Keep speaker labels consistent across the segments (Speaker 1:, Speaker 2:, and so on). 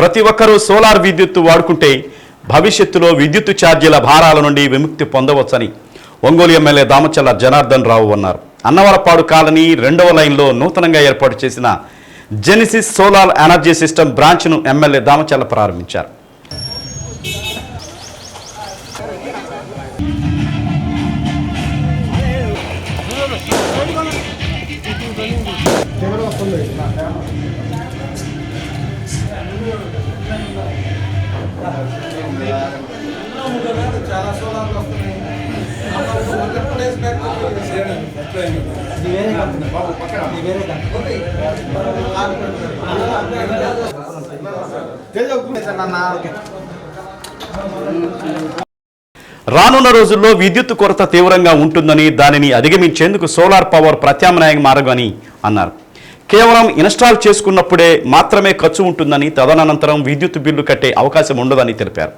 Speaker 1: ప్రతి ఒక్కరూ సోలార్ విద్యుత్తు వాడుకుంటే భవిష్యత్తులో విద్యుత్తు ఛార్జీల భారాల నుండి విముక్తి పొందవచ్చని ఒంగోలు ఎమ్మెల్యే దామచల్ల జనార్దన్ రావు అన్నారు. అన్నవరపాడు కాలనీ రెండవ లైన్లో నూతనంగా ఏర్పాటు చేసిన జెనిసిస్ సోలార్ ఎనర్జీ సిస్టమ్ బ్రాంచ్ను ఎమ్మెల్యే దామచల్ల ప్రారంభించారు. రానున్న రోజుల్లో విద్యుత్ కొరత తీవ్రంగా ఉంటుందని దానిని అధిగమించేందుకు సోలార్ పవర్ ప్రత్యామ్నాయ మార్గమని అన్నారు. కేవలం ఇన్స్టాల్ చేసుకున్నప్పుడే మాత్రమే ఖర్చు ఉంటుందని తదనంతరం విద్యుత్ బిల్లు కట్టే అవకాశం ఉండదని తెలిపారు.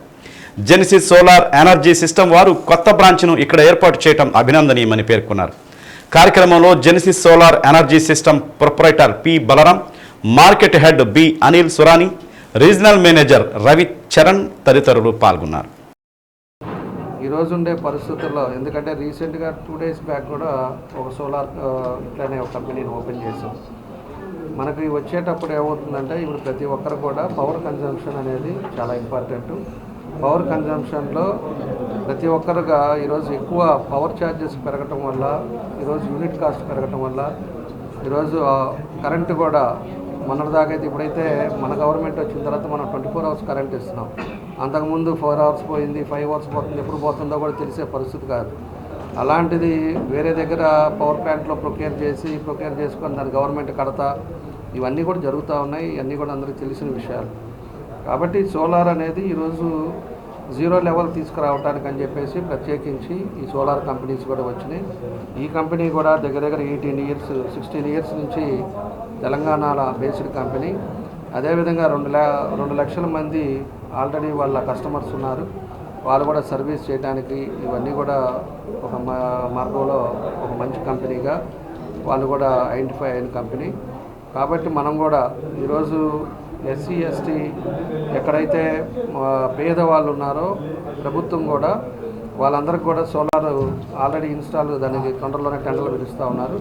Speaker 1: జెనిసిస్ సోలార్ ఎనర్జీ సిస్టమ్ వారు కొత్త బ్రాంచ్ను ఇక్కడ ఏర్పాటు చేయడం అభినందనీయమని పేర్కొన్నారు. కార్యక్రమంలో Genesis solar energy system proprietor P Balaram market head B Anil Surani regional manager Ravi Charan తదితరులు పాల్గొన్నారు.
Speaker 2: ఈరోజు ఉండే పరిస్థితుల్లో ఎందుకంటే రీసెంట్గా టూ డేస్ బ్యాక్ కూడా ఒక సోలార్ ఇట్లానే ఒక కంపెనీని ఓపెన్ చేసాం మనకి వచ్చేటప్పుడు ఏమవుతుందంటే ఇప్పుడు ప్రతి ఒక్కరు కూడా పవర్ కన్జంప్షన్ అనేది చాలా ఇంపార్టెంట్ పవర్ కన్జంప్షన్లో ప్రతి ఒక్కరుగా ఈరోజు ఎక్కువ పవర్ ఛార్జెస్ పెరగటం వల్ల ఈరోజు యూనిట్ కాస్ట్ పెరగటం వల్ల ఈరోజు కరెంటు కూడా మొన్నటిదాకైతే ఇప్పుడైతే మన గవర్నమెంట్ వచ్చిన తర్వాత మనం ట్వంటీ ఫోర్ అవర్స్ కరెంట్ ఇస్తున్నాం అంతకుముందు ఫోర్ అవర్స్ పోయింది ఫైవ్ అవర్స్ పోతుంది ఎప్పుడు పోతుందో కూడా తెలిసే పరిస్థితి కాదు. అలాంటిది వేరే దగ్గర పవర్ ప్లాంట్లో ప్రొక్యూర్ చేసి ప్రొక్యూర్ చేసుకొని దాని గవర్నమెంట్ కడతా ఇవన్నీ కూడా జరుగుతూ ఉన్నాయి ఇవన్నీ కూడా అందరికీ తెలిసిన విషయాలు. కాబట్టి సోలార్ అనేది ఈరోజు జీరో లెవెల్ తీసుకురావడానికి అని చెప్పేసి ప్రత్యేకించి ఈ సోలార్ కంపెనీస్ కూడా వచ్చినాయి. ఈ కంపెనీ కూడా దగ్గర దగ్గర ఎయిటీన్ ఇయర్స్ సిక్స్టీన్ ఇయర్స్ నుంచి తెలంగాణలో బేస్డ్ కంపెనీ. అదేవిధంగా రెండు లే రెండు లక్షల మంది ఆల్రెడీ వాళ్ళ కస్టమర్స్ ఉన్నారు. వాళ్ళు కూడా సర్వీస్ చేయడానికి ఇవన్నీ కూడా ఒక మా- మార్గంలో ఒక మంచి కంపెనీగా వాళ్ళు కూడా ఐడెంటిఫై అయిన కంపెనీ. కాబట్టి మనం కూడా ఈరోజు ఎస్సీ ఎస్టీ ఎక్కడైతే పేదవాళ్ళు ఉన్నారో ప్రభుత్వం కూడా వాళ్ళందరికీ కూడా సోలార్ ఆల్రెడీ ఇన్స్టాల్ దానికి తొందరలోనే టెండర్లు పిలుస్తూ ఉన్నారు.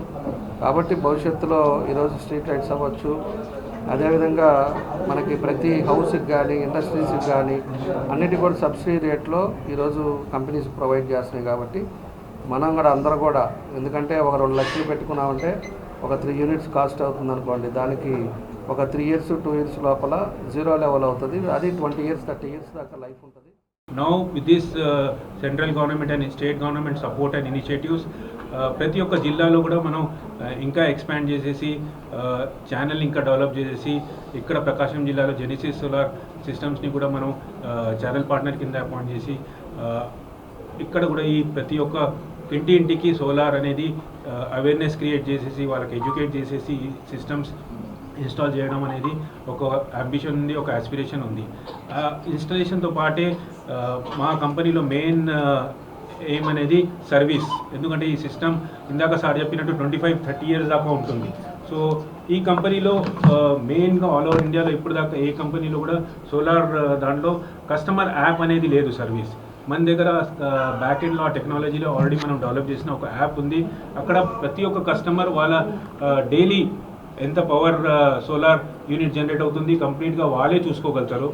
Speaker 2: కాబట్టి భవిష్యత్తులో ఈరోజు స్ట్రీట్ లైట్స్ అవ్వచ్చు. అదేవిధంగా మనకి ప్రతి హౌస్కి కానీ ఇండస్ట్రీస్కి కానీ అన్నిటి కూడా సబ్సిడీ రేట్లో ఈరోజు కంపెనీస్ ప్రొవైడ్ చేస్తున్నాయి కాబట్టి మనం కూడా అందరూ కూడా ఎందుకంటే ఒక రెండు లక్షలు పెట్టుకున్నామంటే ఒక త్రీ యూనిట్స్ కాస్ట్ అవుతుంది అనుకోండి దానికి ఒక త్రీ ఇయర్స్ టూ ఇయర్స్ లోపల జీరో లెవెల్ అవుతుంది. అది ట్వంటీ ఇయర్స్ థర్టీ ఇయర్స్ దాకా లైఫ్ ఉంటుంది.
Speaker 3: Now with this central government and state government support and initiatives ప్రతి ఒక్క జిల్లాలో కూడా మనం uh, ఇంకా ఎక్స్పాండ్ చేసేసి uh, ఛానల్ ఇంకా డెవలప్ చేసేసి ఇక్కడ ప్రకాశం జిల్లాలో జెనిసిస్ సోలార్ సిస్టమ్స్ని కూడా మనం uh, ఛానల్ పార్ట్నర్ కింద అపాయింట్ చేసి ఇక్కడ కూడా ఈ ప్రతి ఒక్క ఇంటి ఇంటికి సోలార్ అనేది అవేర్నెస్ క్రియేట్ చేసేసి వాళ్ళకి ఎడ్యుకేట్ చేసేసి ఈ సిస్టమ్స్ ఇన్స్టాల్ చేయడం అనేది ఒక అంబిషన్ ఉంది ఒక ఆస్పిరేషన్ ఉంది. ఆ ఇన్స్టాలేషన్తో పాటే మా కంపెనీలో మెయిన్ ఎయిమ్ అనేది సర్వీస్ ఎందుకంటే ఈ సిస్టమ్ ఇందాక సార్ చెప్పినట్టు ట్వంటీ ఫైవ్ థర్టీ ఇయర్స్ దాకా ఉంటుంది. సో ఈ కంపెనీలో మెయిన్గా ఆల్ ఓవర్ ఇండియాలో ఇప్పుడు దాకా ఏ కంపెనీలో కూడా సోలార్ దాంట్లో కస్టమర్ యాప్ అనేది లేదు సర్వీస్ మన దగ్గర బ్యాక్ ఎండ్లో ఆ టెక్నాలజీలో ఆల్రెడీ మనం డెవలప్ చేసిన ఒక యాప్ ఉంది. అక్కడ ప్రతి ఒక్క కస్టమర్ వాళ్ళ డైలీ ఎంత పవర్ సోలార్ యూనిట్ జనరేట్ అవుతుంది కంప్లీట్గా వాళ్ళే చూసుకోగలుగుతారు.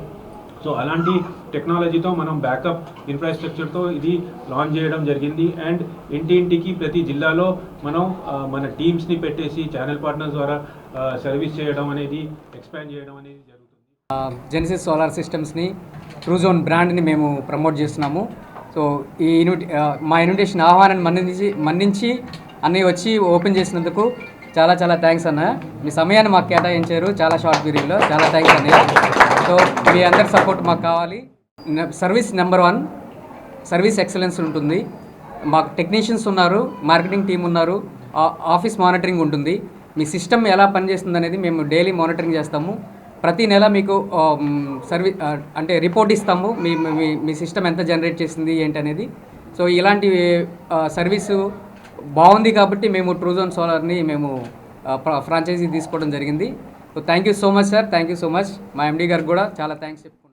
Speaker 3: సో అలాంటి టెక్నాలజీతో మనం బ్యాకప్ ఇన్ఫ్రాస్ట్రక్చర్తో ఇది లాంచ్ చేయడం జరిగింది. అండ్ ఇంటి ఇంటికి ప్రతి జిల్లాలో మనం uh, మన టీమ్స్ని పెట్టేసి ఛానల్ పార్ట్నర్స్ ద్వారా uh, సర్వీస్ చేయడం అనేది ఎక్స్పాండ్ చేయడం అనేది జరుగుతుంది.
Speaker 4: జెన్సిస్ సోలార్ సిస్టమ్స్ని ట్రూజోన్ బ్రాండ్ని మేము ప్రమోట్ చేస్తున్నాము. సో ఈ ఇన్విట్ మా ఇన్విటేషన్ ఆహ్వానాన్ని మన్నించి మన్నించి అన్నీ వచ్చి ఓపెన్ చేసినందుకు చాలా చాలా థ్యాంక్స్ అన్న. మీ సమయాన్ని మాకు కేటాయించారు. చాలా షార్ట్ పీరియడ్లో చాలా థ్యాంక్స్ అన్నయ్య సో మీ అందరి సపోర్ట్ మాకు కావాలి. Service number one service excellence ఉంటుంది. మాకు టెక్నీషియన్స్ ఉన్నారు మార్కెటింగ్ టీం ఉన్నారు ఆఫీస్ మానిటరింగ్ ఉంటుంది. మీ సిస్టమ్ ఎలా పనిచేస్తుంది అనేది మేము డైలీ మానిటరింగ్ చేస్తాము. ప్రతి నెల మీకు సర్వీ అంటే రిపోర్ట్ ఇస్తాము. మీ మీ మీ సిస్టమ్ ఎంత జనరేట్ చేసింది ఏంటి అనేది సో ఇలాంటి సర్వీసు బాగుంది కాబట్టి మేము ట్రూజోన్ సోలార్ని మేము ఫ్రాంచైజీ తీసుకోవడం జరిగింది. So thank you so much sir thank you so much మా ఎండీ గారికి కూడా చాలా థ్యాంక్స్ చెప్పుకుంటున్నాను